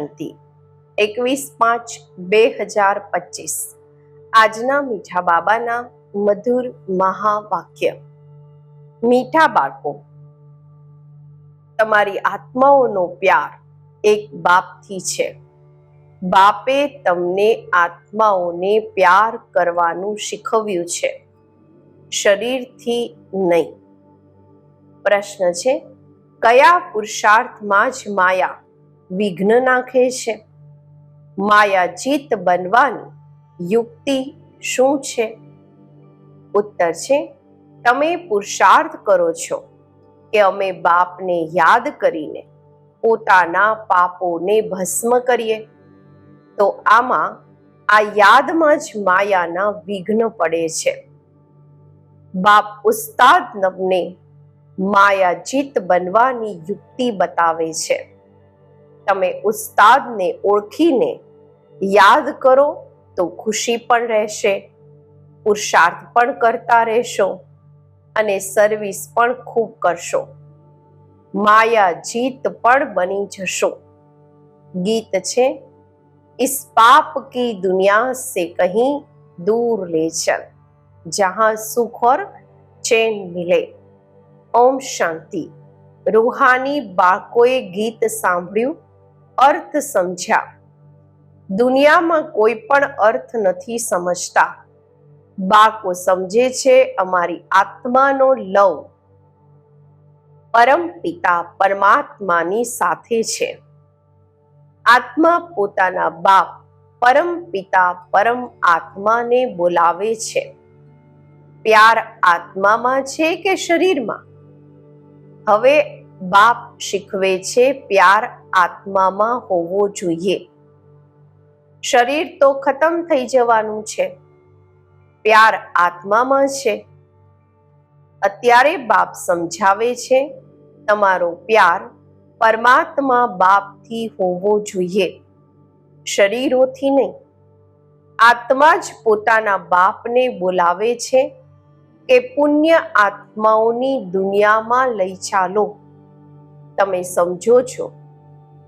શાંતિ એકવીસ પાંચ બે હજાર પચીસ. આજના મીઠા બાબાના મધુર મહાવાક્ય. મીઠા બાળકો, તમારી આત્માઓનો પ્યાર એક બાપથી છે. બાપે તમને આત્માઓને પ્યાર કરવાનું શીખવ્યું છે. શરીરથી નહીં. પ્રશ્ન છે, કયા પુરુષાર્થમાં જ માયા? વિઘ્ન નાખે છે. માયા જીત બનવાની યુક્તિ શું છે? ઉત્તર છે, તમે પુરુષાર્થ કરો છો કે અમે બાપને યાદ કરીને પોતાના પાપોને ભસ્મ કરીએ. તો આમાં આ યાદમાં જ માયાના વિઘ્ન પડે છે. બાપ ઉસ્તાદ નમને માયા જીત બનવાની યુક્તિ બતાવે છે. તમે ઉસ્તાદને ઓળખીને યાદ કરો તો ખુશી પણ રહેશે પુરુષાર્થ પણ કરતા રહેશો અને સર્વિસ પણ ખૂબ કરશો માયા જીત પણ બની જશો ગીત છે इस पाप की दुनिया से कहीं दूर ले चल जहां सुख और चैन मिले ઓમ શાંતિ રૂહાની બાળકોએ ગીત સાંભળ્યું અર્થ સમજ્યા. દુનિયામાં કોઈ પણ અર્થ નથી સમજતા. બાકો સમજે છે અમારી આત્માનો લવ. પરમ પિતા પરમાત્માની સાથે છે. આત્મા પોતાના બાપ પરમ પિતા પરમ આત્માને બોલાવે છે. પ્યાર આત્મામાં છે કે શરીરમાં? હવે બાપ શીખવે છે પ્યાર આત્મામાં હોવો જોઈએ. શરીર તો ખતમ થઈ જવાનું છે. પ્યાર આત્મામાં છે. અત્યારે બાપ સમજાવે છે, તમારો પ્યાર પરમાત્મા બાપથી હોવો જોઈએ. શરીરોથી નહીં. આત્મા જ પોતાના બાપને બોલાવે છે કે પુણ્ય આત્માઓની દુનિયામાં લઈ ચાલો. તમે સમજો છો.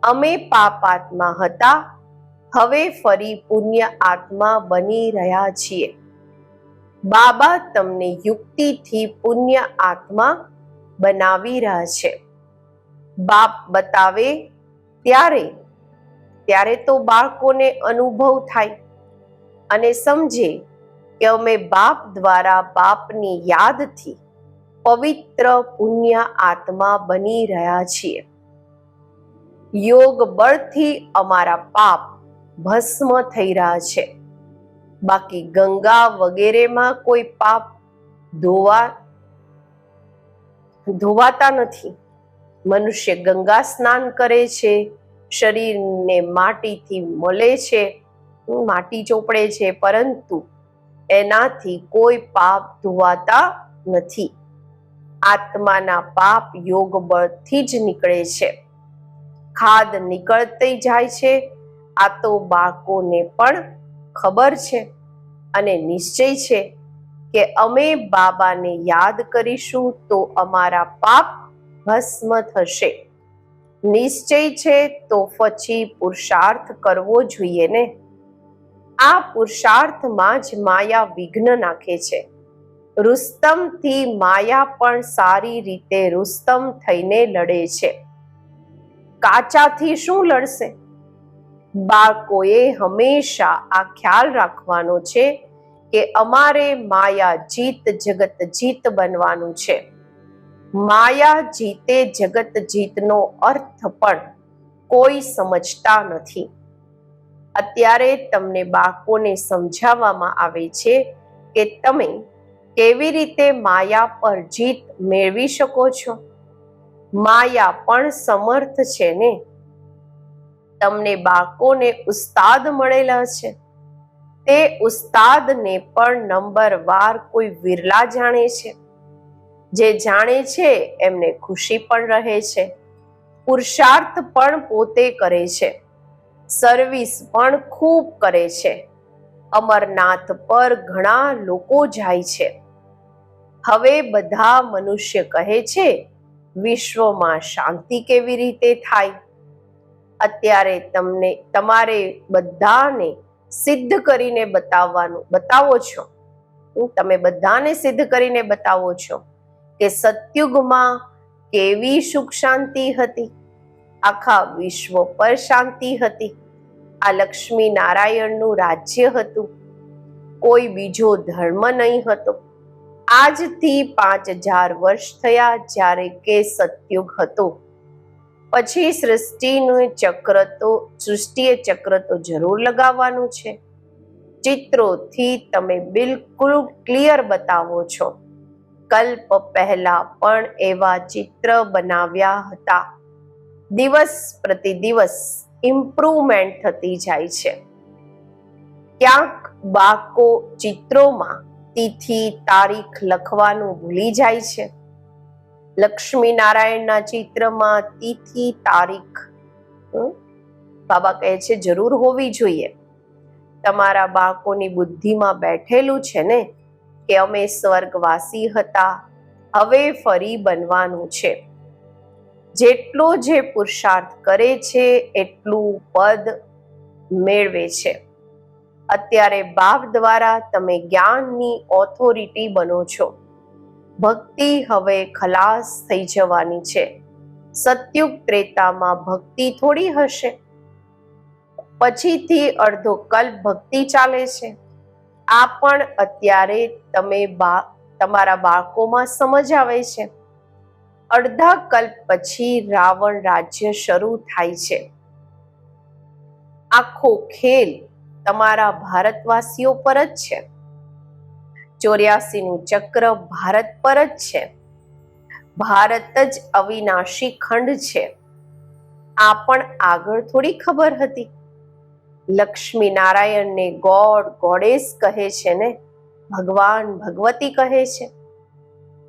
અમે પાપ આત્મા હતા. હવે ફરી પુણ્ય આત્મા બની રહ્યા છીએ. બાબા તમને યુક્તિથી પુણ્ય આત્મા બનાવી રહ્યા છે. બાપ બતાવે, ત્યારે ત્યારે તો બાળકોને અનુભવ થાય. અને સમજે કે અમે બાપ દ્વારા બાપની યાદથી પવિત્ર પુણ્ય આત્મા બની રહ્યા છીએ. યોગ બળથી અમારા પાપ ભસ્મ થઈ રહ્યા છે. બાકી ગંગા વગેરેમાં કોઈ પાપ ધોવા, ધોવાતા નથી. મનુષ્ય ગંગા સ્નાન કરે છે, શરીરને માટીથી મળે છે, માટી ચોપડે છે, પરંતુ એનાથી કોઈ પાપ ધોવાતા નથી. આત્માના પાપ યોગ બળથી જ નીકળે છે. ખાદ નીકળતી જાય છે. આ તો બાળકોને પણ ખબર છે અને નિશ્ચય છે કે અમે બાબાને યાદ કરીશું તો અમારા પાપ ભસ્મ થશે. નિશ્ચય છે તો પછી પુરુષાર્થ કરવો જોઈએ ને? આ પુરુષાર્થમાં જ માયા વિઘ્ન નાખે છે. રુસ્તમથી માયા પણ સારી રીતે રુસ્તમ થઈને લડે છે. કાચાથી શું લડશે? બાળકોએ હંમેશા આ ખ્યાલ રાખવાનો છે કે અમારે માયા જીત જગત જીત બનવાનું છે. માયા જીતે જગત જીતનો અર્થ પણ કોઈ સમજતા નથી. અત્યારે તમને બાળકોને સમજાવવામાં આવે છે કે તમે કેવી રીતે માયા પર જીત મેળવી શકો છો? માયા પણ સમર્થ છે ને? તમને બાળકોને ઉસ્તાદ મળેલા છે. તે ઉસ્તાદને પણ નંબર વાર કોઈ વિરલા જાણે છે. જે જાણે છે, એમને ખુશી પણ રહે છે. પુરુષાર્થ પણ પોતે કરે છે. સર્વિસ પણ ખૂબ કરે છે. અમરનાથ પર ઘણા લોકો જાય છે. હવે બધા મનુષ્ય કહે છે, વિશ્વમાં શાંતિ કેવી રીતે થાય? અત્યારે તમને, તમારે બધાને સિદ્ધ કરીને બતાવવાનું, બતાવો છો? હું તમે બધાને સિદ્ધ કરીને બતાવો છો કે સત્યુગમાં કેવી સુખ શાંતિ હતી? આખા વિશ્વ પર શાંતિ હતી. આ લક્ષ્મી નારાયણનું રાજ્ય હતું. કોઈ બીજો ધર્મ નહીં હતો. આજથી પાંચ હજાર વર્ષ થયા જ્યારે કે સતયુગ હતો. પછી સૃષ્ટિનું ચક્ર તો, સૃષ્ટિએ ચક્ર તો જરૂર લગાવવાનું છે. ચિત્રોથી તમે બિલકુલ ક્લિયર બતાવો છો. કલ્પ પહેલા પણ એવા ચિત્ર બનાવ્યા હતા. દિવસ પ્રતિ દિવસ ઇમ્પ્રુવમેન્ટ થતી જાય છે. ક્યાંક બાકો ચિત્રોમાં તિથિ તારીખ લખવાનું ભૂલી જાય છે. લક્ષ્મી નારાયણના ચિત્રમાં તિથિ, તારીખ બાબા કહે છે, જરૂર હોવી જોઈએ. તમારા બાળકોની બુદ્ધિમાં બેઠેલું છે ને કે અમે સ્વર્ગવાસી હતા, હવે ફરી બનવાનું છે. જેટલો જે પુરુષાર્થ કરે છે, એટલું પદ મેળવે છે. અત્યારે બાપ દ્વારા તમે જ્ઞાનની ઓથોરિટી બનો છો. ભક્તિ હવે ખલાસ થઈ જવાની છે. સત્યુગ ત્રેતામાં ભક્તિ થોડી હશે. પછીથી અડધો કલ્પ ભક્તિ ચાલે છે. આ પણ અત્યારે તમે બા, તમારા બાળકોમાં સમજ આવે છે. અડધા કલ્પ પછી રાવણ રાજ્ય શરૂ થાય છે. આખો ખેલ તમારા ભારતવાસીઓ પર જ છે. ચોર્યાસી નું ચક્ર ભારત પર જ છે. ભારત જ અવિનાશી ખંડ છે. આ પણ આગળ થોડી ખબર હતી. લક્ષ્મી નારાયણને ગોડ ગોડેસ કહે છે ને? ભગવાન ભગવતી કહે છે.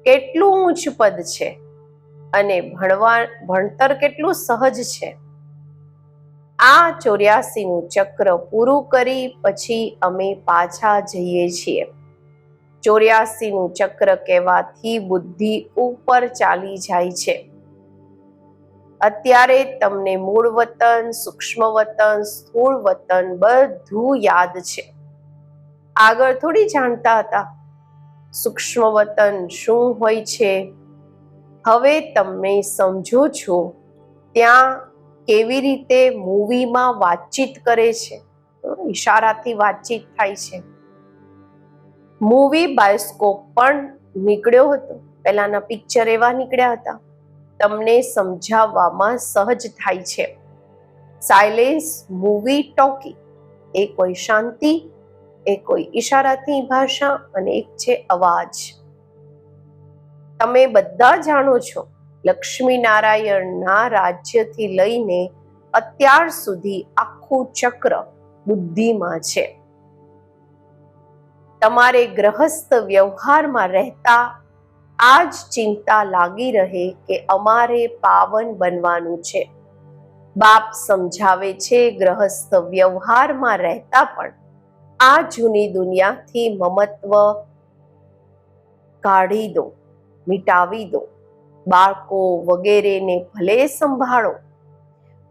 કેટલું ઊંચ પદ છે અને ભણવા, ભણતર કેટલું સહજ છે. આ ચોર્યાસીનું ચક્ર પૂરું કરી પછી અમે પાછા જઈએ છીએ. ચોર્યાસીનું ચક્ર કહેવાથી બુદ્ધિ ઉપર ચાલી જાય છે. અત્યારે તમને મૂળ વતન, સૂક્ષ્મ વતન, સ્થૂળ વતન બધું યાદ છે. આગળ થોડી જાણતા હતા. સૂક્ષ્મ વતન શું હોય છે? હવે તમે સમજો છો. ત્યાં કેવી રીતે મૂવીમાં વાતચીત કરે છે? ઈશારાથી વાતચીત થાય છે. મૂવી બાયોસ્કોપ પણ નીકળ્યો હતો. પહેલાના પિક્ચર એવા નીકળ્યા હતા. તમને સમજાવવામાં સહજ થાય છે. Silence movie talkie. એ કોઈ શાંતિ, એ કોઈ ઈશારાથી ભાષા અને એક છે અવાજ. તમે બધા જાણો છો લક્ષ્મી નારાયણના રાજ્યથી લઈને અત્યાર સુધી આખું ચક્ર બુદ્ધિમાં છે. તમારે ગ્રહસ્થ વ્યવહારમાં રહેતા આ જ ચિંતા લાગી રહે કે અમારે પાવન બનવાનું છે. બાપ સમજાવે છે ગ્રહસ્થ વ્યવહારમાં રહેતા પણ આ જૂની દુનિયાથી મમત્વ કાઢી દો, મિટાવી દો. બાળકો વગેરેને ભલે સંભાળો,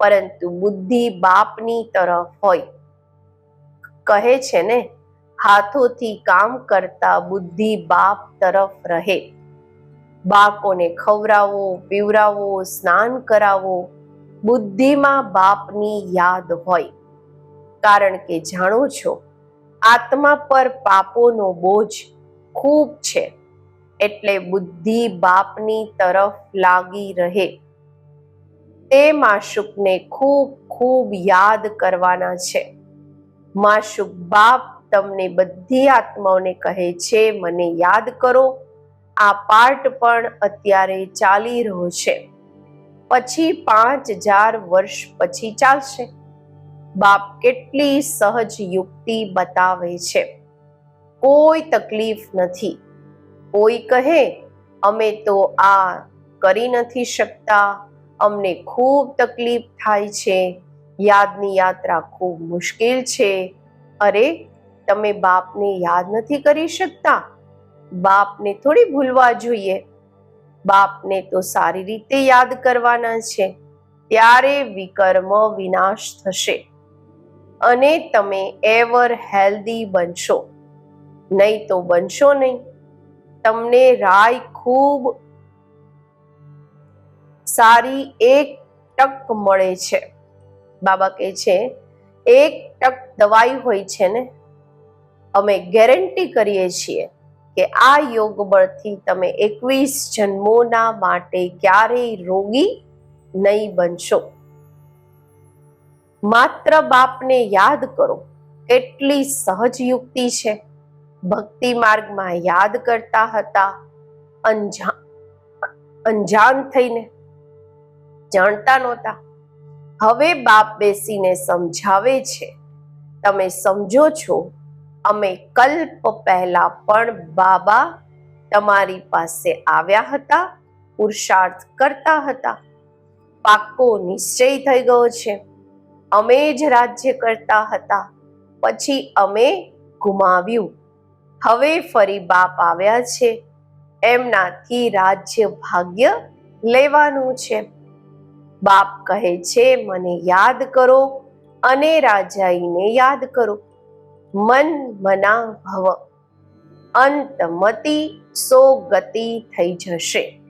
પરંતુ બુદ્ધિ બાપની તરફ હોય. કહે છે ને, હાથોથી કામ કરતા બુદ્ધિ બાપ તરફ રહે. બાળકોને ખવરાવો પીવરાવો સ્નાન કરાવો, બુદ્ધિમાં બાપની યાદ હોય. કારણ કે જાણો છો, આત્મા પર પાપોનો બોજ ખૂબ છે. એટલે બુદ્ધિ બાપની તરફ લાગી રહે. તે માશુકને ખૂબ ખૂબ યાદ કરવાના છે. માશુક બાપ તમને બધી આત્માઓને કહે છે, મને યાદ કરો. આ પાર્ટ પણ અત્યારે ચાલી રહ્યો છે. પછી પાંચ હજાર વર્ષ પછી ચાલશે. બાપ કેટલી સહજ યુક્તિ બતાવે છે. કોઈ તકલીફ નથી. કોઈ કહે, અમે તો આ કરી નથી શકતા. અમને ખૂબ તકલીફ થાય છે. યાદની યાત્રા ખૂબ મુશ્કેલ છે. અરે, તમે બાપને યાદ નથી કરી શકતા? બાપને થોડી ભૂલવા જોઈએ. બાપને તો સારી રીતે યાદ કરવાના છે. ત્યારે વિકર્મ વિનાશ થશે. અને તમે એવર હેલ્ધી બનશો. નહીં તો બનશો નહીં. તમને રાય ખૂબ સારી એક ટક મળે છે. બાબા કહે છે, એક ટક દવાઈ હોય છે ને, અમે ગેરંટી કરીએ છીએ કે આ યોગ બળથી તમે એકવીસ જન્મોના માટે ક્યારેય રોગી નહીં બનશો. માત્ર બાપને યાદ કરો, કેટલી સહજ યુક્તિ છે. ભક્તિ માર્ગમાં યાદ કરતા હતા. અંજા અંજાન થઈને જાણતા નહોતા. હવે બાપ બેસીને સમજાવે છે. તમે સમજો છો, અમે કલ્પ પહેલા પણ બાબા તમારી પાસે આવ્યા હતા, પુરુષાર્થ કરતા હતા. પાક્કો નિશ્ચય થઈ ગયો છે. અમે જ રાજ્ય કરતા હતા. પછી અમે ગુમાવ્યું. હવે ફરી બાપ આવ્યા છે. એમનાથી રાજ્ય ભાગ્ય લેવાનું છે. બાપ કહે છે, મને યાદ કરો અને રાજાઈને યાદ કરો. મન મના ભવ અંતમતી સો ગતિ થઈ જશે.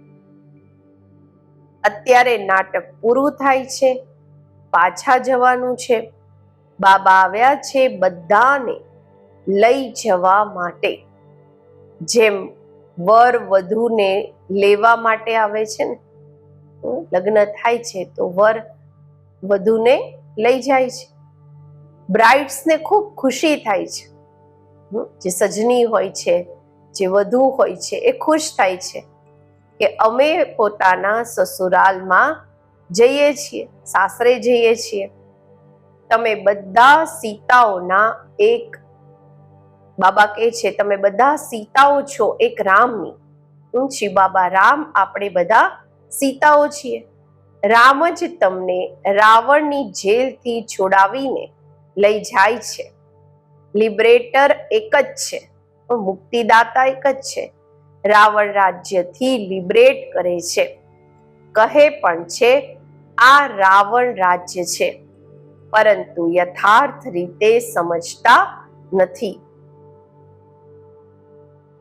અત્યારે નાટક પૂરું થાય છે. પાછા જવાનું છે. બાબા આવ્યા છે બધાને લઈ જવા માટે. જેમ વર વધુને લેવા માટે આવે છે ને લગ્ન થાય છે તો વર વધુને લઈ જાય છે. બ્રાઇડ્સને ખૂબ ખુશી થાય છે જે સજની હોય છે, જે વધુ હોય છે, એ ખુશ થાય છે કે અમે પોતાના સસુરાલમાં જઈએ છીએ, સાસરે જઈએ છીએ. તમે બધા સીતાઓના એક બાબા કહે છે, તમે બધા સીતાઓ છો એક રામની. ઊંચી બાબા રામ, આપણે બધા સીતાઓ છીએ. રામ જ તમને રાવણની જેલથી છોડાવીને લઈ જાય છે. લિબરેટર એક જ છે મુક્તિદાતા એક જ છે. રાવણ રાજ્યથી લિબરેટ કરે છે. કહે પણ છે, આ રાવણ રાજ્ય છે, પરંતુ યથાર્થ રીતે સમજતા નથી.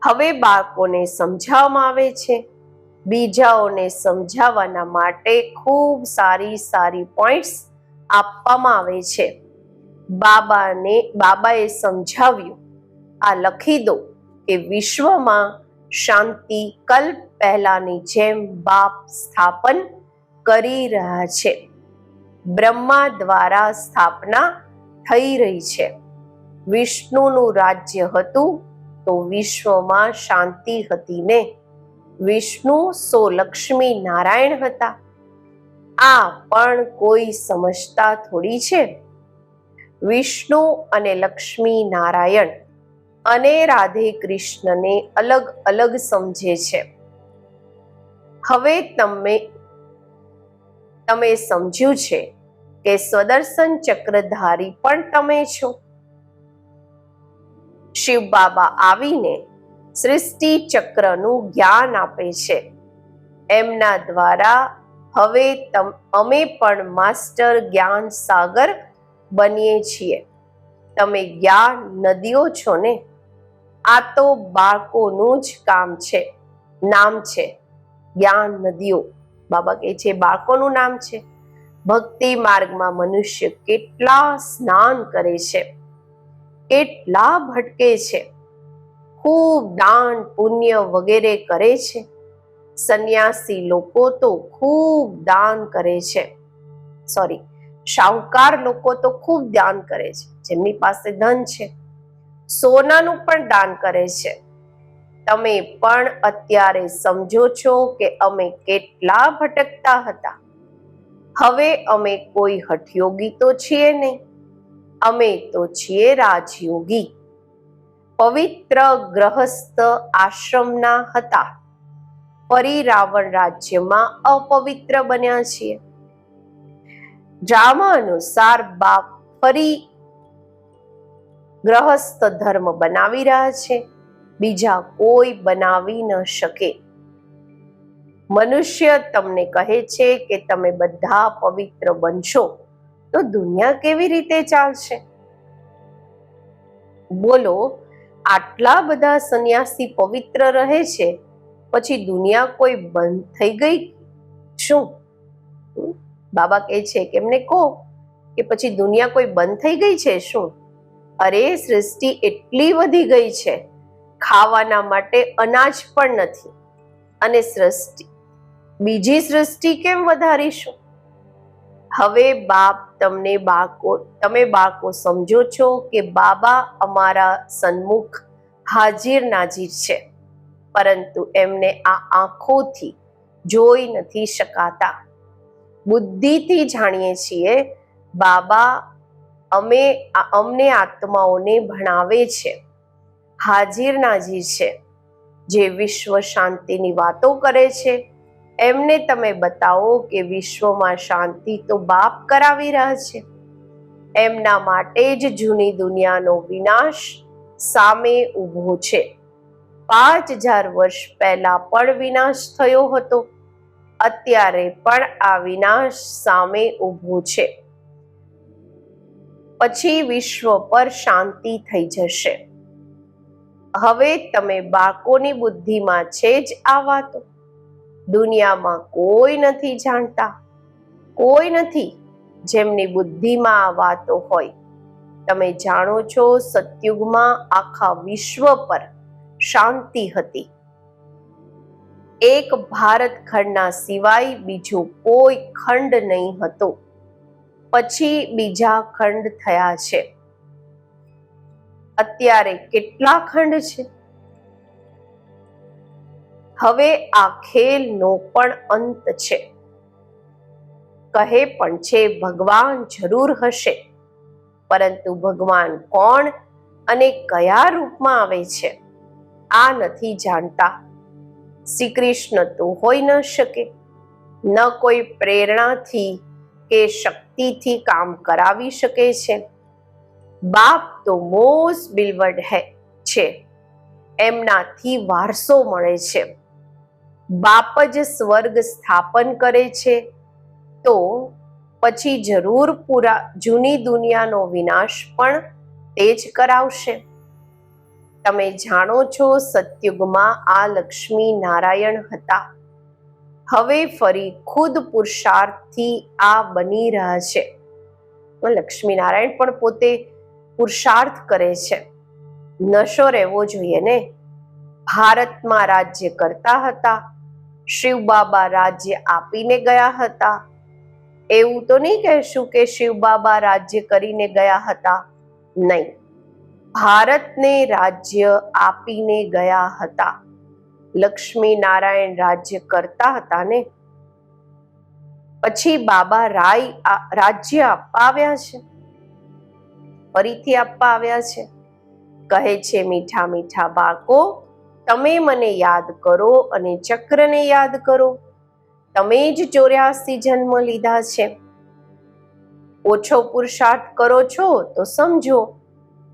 હવે બાળકોને સમજાવવામાં આવે છે. બીજાઓને સમજાવવાના માટે ખૂબ સારી સારી પોઈન્ટ્સ આપવામાં આવે છે. બાબાને, બાબાએ સમજાવ્યું. આ લખી દો કે વિશ્વમાં શાંતિ કલ્પ પહેલાની જેમ બાપ સ્થાપન કરી રહ્યા છે. બ્રહ્મા દ્વારા સ્થાપના થઈ રહી છે. વિષ્ણુનું રાજ્ય હતું. તો વિશ્વમાં શાંતિ હતી ને? વિષ્ણુ સો લક્ષ્મી નારાયણ હતા. આ પણ કોઈ સમજતા થોડી છે? વિષ્ણુ અને લક્ષ્મી નારાયણ અને રાધે કૃષ્ણને અલગ અલગ સમજે છે. હવે તમે તમે સમજ્યું છે કે સ્વદર્શન ચક્રધારી પણ તમે છો. શિવ બાબા આવીને સૃષ્ટિ ચક્રનું જ્ઞાન આપે છે. એમના દ્વારા હવે અમે પણ માસ્ટર જ્ઞાન સાગર બનીએ છીએ. તમે જ્ઞાન નદીઓ છો ને? આ તો બાળકોનું જ કામ છે, નામ છે, જ્ઞાન નદીઓ. બાબા કહે છે, બાળકોનું નામ છે. ભક્તિ માર્ગમાં મનુષ્ય કેટલા સ્નાન કરે છે. કેટલા ભટકે છે. ખૂબ દાન, પુણ્ય વગેરે કરે છે. સંન્યાસી લોકો તો ખૂબ દાન કરે છે. સોરી શાહુકાર લોકો તો ખૂબ દાન કરે છે. જેમની પાસે ધન છે. સોનાનું પણ દાન કરે છે. તમે પણ અત્યારે સમજો છો કે અમે કેટલા ભટકતા હતા. હવે અમે કોઈ હઠયોગી તો છીએ નહીં. અમે તો છીએ રાજયોગી. પવિત્ર ગ્રહસ્થ આશ્રમના હતા. ફરી રાવણ રાજ્યમાં અપવિત્ર બન્યા છીએ. ડ્રામા અનુસાર બાપ ફરી ગ્રહસ્થ ધર્મ બનાવી રહ્યા છે. બીજા કોઈ બનાવી ન શકે. મનુષ્ય તમને કહે છે કે તમે બધા પવિત્ર બનશો. તો દુનિયા કેવી રીતે ચાલશે? બોલો, આટલા બધા સંન્યાસી પવિત્ર રહે છે, પછી દુનિયા કોઈ બંધ થઈ ગઈ શું? બાબા કહે છે કે એમને કહો કે પછી દુનિયા કોઈ બંધ થઈ ગઈ છે શું? અરે, સૃષ્ટિ એટલી વધી ગઈ છે, ખાવાના માટે અનાજ પણ નથી, અને સૃષ્ટિ, બીજી સૃષ્ટિ કેમ વધારીશું? હવે બાપ તમને બાળકો, તમે બાળકો સમજો છો કે બાબા અમારા સન્મુખ હાજીર નાજીર છે. પરંતુ એમને આ આંખોથી જોઈ નથી શકાતા. બુદ્ધિથી જાણીએ છીએ, બાબા અમે અમને આત્માઓને ભણાવે છે. હાજીર નાજીર છે, જે વિશ્વ શાંતિની વાતો કરે છે એમને તમે બતાવો કે વિશ્વમાં શાંતિ તો બાપ કરાવી રહ્યા છે. એમના માટે જ જૂની દુનિયાનો વિનાશ સામે ઊભો છે. પાંચ હજાર વર્ષ પહેલા પણ વિનાશ થયો હતો. અત્યારે પણ આ વિનાશ સામે ઊભો છે. પછી વિશ્વ પર શાંતિ થઈ જશે. હવે તમે બાળકોની બુદ્ધિમાં છે જ આ વાતો. દુનિયામાં કોઈ નથી જાણતા, કોઈ નથી જેમની બુદ્ધિમાં આ વાતો હોય. તમે જાણો છો સતયુગમાં આખા વિશ્વ પર શાંતિ હતી. એક ભારત ખંડના સિવાય બીજો કોઈ ખંડ નહીં હતો. પછી બીજા ખંડ થયા છે. અત્યારે કેટલા ખંડ છે? હવે આ ખેલનો પણ અંત છે. કહે પણ છે, ભગવાન જરૂર હશે. પરંતુ ભગવાન કોણ અને કયા રૂપમાં આવે છે, આ નથી જાણતા. શ્રી કૃષ્ણ તો હોઈ ન શકે. ન કોઈ પ્રેરણાથી કે શક્તિથી કામ કરાવી શકે છે. બાપ તો મોસ બિલવડ હે છે. એમનાથી વારસો મળે છે. બાપ જ સ્વર્ગ સ્થાપન કરે છે, તો પછી જરૂર પૂરા જૂની દુનિયાનો વિનાશ પણ તે જ કરાવશે. તમે જાણો છો સતયુગમાં આ લક્ષ્મી નારાયણ હતા. હવે ફરી ખુદ પુરુષાર્થથી આ બની રહ્યા છે. લક્ષ્મી નારાયણ પણ પોતે પુરુષાર્થ કરે છે. નશો રહેવો જોઈએ ને? ભારતમાં રાજ્ય કરતા હતા. શિવ બાબા રાજ્ય આપીને ગયા હતા. એવું તો નહીં કહેશું કે શિવ બાબા રાજ્ય કરીને ગયા હતા. નહીં. ભારતને રાજ્ય આપીને ગયા હતા. લક્ષ્મી નારાયણ રાજ્ય કરતા હતા ને? પછી બાબા રાય રાજ્ય આપવા આવ્યા છે. ફરીથી આપવા આવ્યા છે. કહે છે, મીઠા મીઠા બાળકો તમે મને યાદ કરો અને ચક્રને યાદ કરો. તમે જ ચોર્યાસી જન્મ લીધા છે. ઓછો પુરુષાર્થ કરો છો તો સમજો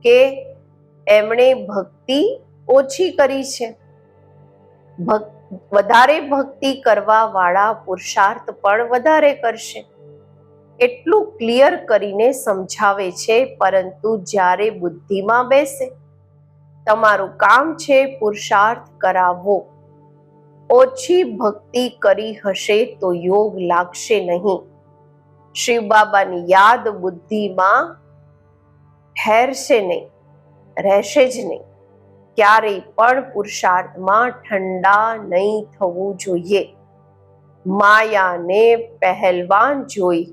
કે એમણે ભક્તિ ઓછી કરી છે. વધારે ભક્તિ કરવા વાળા પુરુષાર્થ પણ વધારે કરશે. એટલું ક્લિયર કરીને સમજાવે છે, પરંતુ જ્યારે બુદ્ધિમાં બેસે તમારું કામ છે પુરુષાર્થ કરાવવો. ઓછી ભક્તિ કરી હશે તો યોગ લાગશે નહીં. શિવ બાબાની યાદ બુદ્ધિમાં ઠહેરશે નહીં, રહેશે જ નહીં. ક્યારેય પણ પુરુષાર્થમાં ઠંડા નહીં થવું જોઈએ. માયાને પહેલવાન જોઈ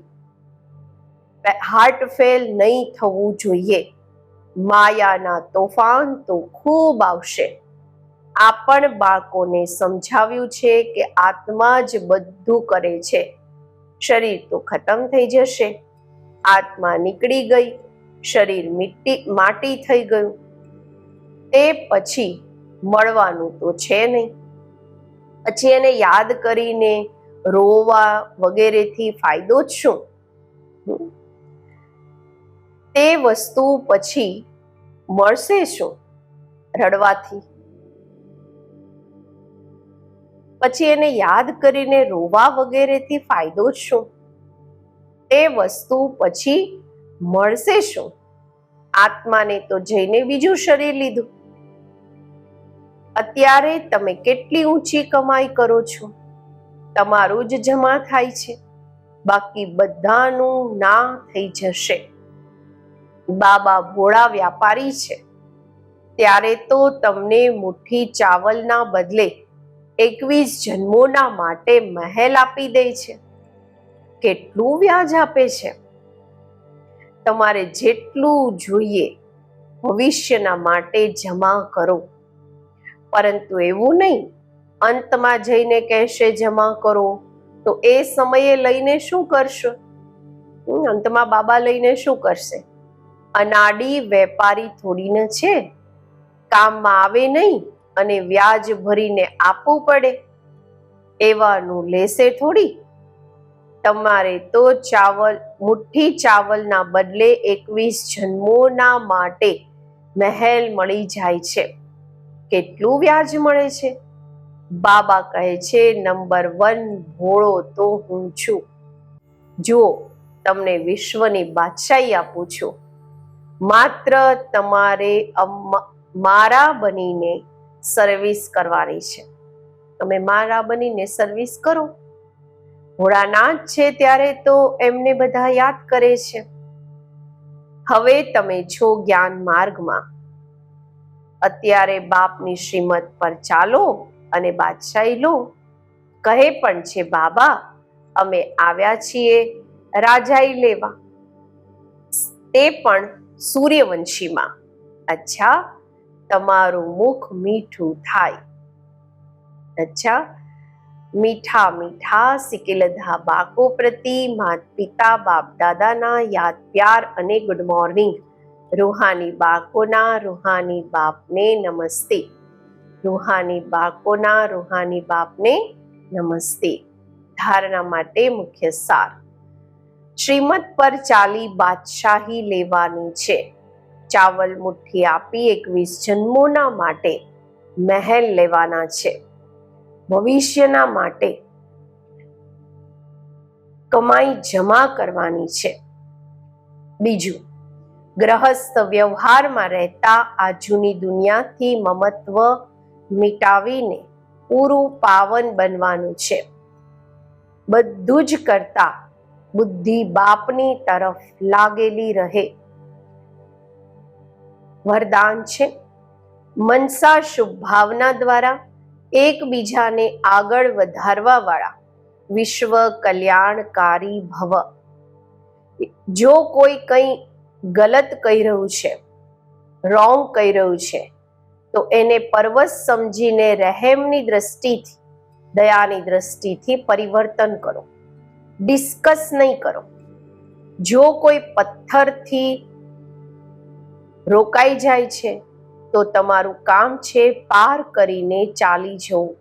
હાર્ટ ફેલ નહીં થવું જોઈએ. માયાના તોફાન તો ખૂબ આવશે. આ પણ બાળકોને સમજાવ્યું છે કે આત્મા જ બધું કરે છે. શરીર તો ખતમ થઈ જશે. આત્મા નીકળી ગઈ. શરીર મીટી, માટી થઈ ગયું. તે પછી મળવાનું તો છે નહીં. પછી એને યાદ કરીને રોવા વગેરેથી ફાયદો જ શું? તે વસ્તુ પછી મળશે શું? રડવાથી. પછી એને યાદ કરીને રોવા વગેરેથી ફાયદો શું? એ વસ્તુ પછી મળશે શું? આત્માને તો જઈને બીજું શરીર લીધું. અત્યારે તમે કેટલી ઊંચી કમાઈ કરો છો? તમારું જ જમા થાય છે. બાકી બધાનું ના થઈ જશે. બાબા ભોળા વ્યાપારી છે. ત્યારે તો તમને મુઠ્ઠી ચાવલના બદલે એકવીસ જન્મોના માટે મહેલ આપી દે છે. કેટલું વ્યાજ આપે છે? તમારે જેટલું જોઈએ ભવિષ્યના માટે જમા કરો. પરંતુ એવું નહીં, અંતમાં જઈને કહેશે જમા કરો. તો એ સમયે લઈને શું કરશો? અંતમાં બાબા લઈને શું કરશે? અનાડી વેપારી થોડીને છે. કામમાં આવે નહીં અને વ્યાજ ભરીને આપવું પડે. એવાનું લેશે થોડી. તમારે તો ચાવલ, મુઠ્ઠી ચાવલના બદલે એકવીસ જન્મોના માટે મહેલ મળી જાય છે. કેટલું વ્યાજ મળે છે? બાબા કહે છે, નંબર વન ભોળો તો હું છું. જો તમને વિશ્વની બાદશાહી આપું છું. માત્ર તમારે મારા બનીને સર્વિસ કરવાની છે. તમે મારા બનીને સર્વિસ કરો. ભોળાનાથ છે ત્યારે તો એમને બધા યાદ કરે છે. હવે તમે છો જ્ઞાન માર્ગમાં. અત્યારે બાપની શ્રીમત પર ચાલો અને બાદશાહી લો. કહે પણ છે, બાબા, અમે આવ્યા છીએ, રાજાઈ લેવા. તે પણ સૂર્યવંશીમાં. અચ્છા, તમારું મુખ મીઠું થાય. અચ્છા, મીઠા મીઠા સિકેલધા બાકો પ્રતિ માત પિતા બાપ દાદાના યાદ પ્યાર અને ગુડ મોર્નિંગ રૂહાની બાકોના, રૂહાની બાપને નમસ્તે. રૂહાની બાકોના, રૂહાની બાપને નમસ્તે. ધારણા માટે મુખ્ય સાર. શ્રીમત પર ચાલી બાદશાહી લેવાની છે. ચાવલ મુઠ્ઠી આપી એકવીસ જન્મોના માટે મહેલ લેવાના છે. ભવિષ્યના માટે કમાઈ જમા કરવાની છે. બીજું, ગ્રહસ્થ વ્યવહારમાં રહેતા આ જૂની દુનિયાથી મમત્વ મિટાવીને પૂરું પાવન બનવાનું છે. બધું જ કરતા બુદ્ધિ બાપની તરફ લાગેલી રહે. વરદાન છે. મનસા શુભ ભાવના દ્વારા એકબીજાને આગળ વધારવા વાળા વિશ્વ કલ્યાણકારી ભવ. જો કોઈ કંઈ ગલત કહી રહ્યું છે રોંગ કહી રહ્યું છે, તો એને પરવશ સમજીને રહેમની દ્રષ્ટિથી, દયાની દ્રષ્ટિથી પરિવર્તન કરો. ડિસ્કસ નહીં કરો. જો કોઈ પથ્થરથી રોકાઈ જાય છે, તો તમારું કામ છે પાર કરીને ચાલી જવું.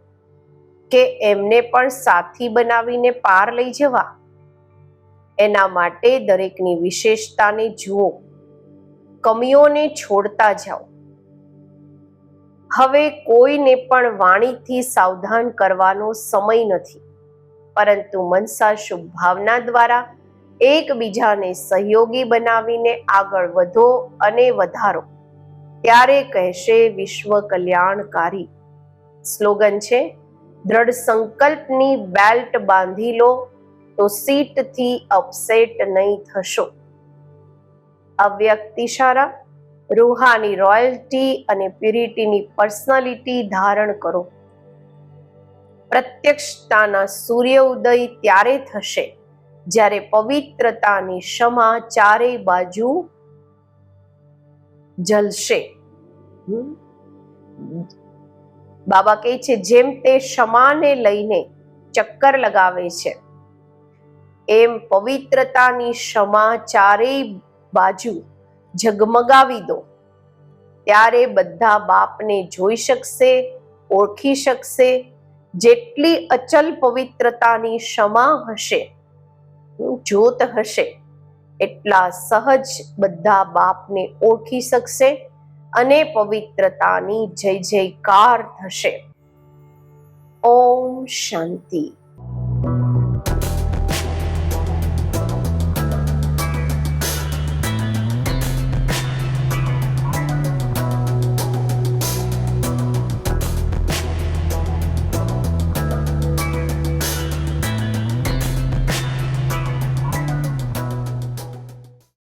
કે એમને પણ સાથી બનાવીને પાર લઈ જવા. એના માટે દરેકની વિશેષતાને જુઓ. કમીઓને છોડતા જાઓ. હવે કોઈને પણ વાણીથી સાવધાન કરવાનો સમય નથી. પરંતુ મનસા શુભ ભાવના દ્વારા એકબીજાને સહયોગી બનાવીને આગળ વધો અને વધારો. ત્યારે કહેશે વિશ્વ કલ્યાણકારી. સ્લોગન છે, દ્રઢ સંકલ્પની બેલ્ટ બાંધી લો, તો સીટથી અપસેટ નહીં થશો. અવ્યક્ત ઇશારા રૂહાની રોયલ્ટી અને પ્યુરિટીની પર્સનાલિટી ધારણ કરો. પ્રત્યક્ષતાના સૂર્ય ઉદય ત્યારે થશે, જ્યારે પવિત્રતાની ક્ષમા ચારેય બાજુ જલશે. બાબા કહે છે, જેમ તે ક્ષમાને લઈને ચક્કર લગાવે છે, એમ પવિત્રતાની ક્ષમા ચારેય બાજુ ઝગમગાવી દો. ત્યારે બધા બાપને જોઈ શકશે, ઓળખી શકશે જેટલી અચલ પવિત્રતાની ક્ષમા હશે જોત હશે, એટલા સહજ બધા બાપને ઓળખી શકશે અને પવિત્રતાની જય જયકાર થશે. ઓમ શાંતિ.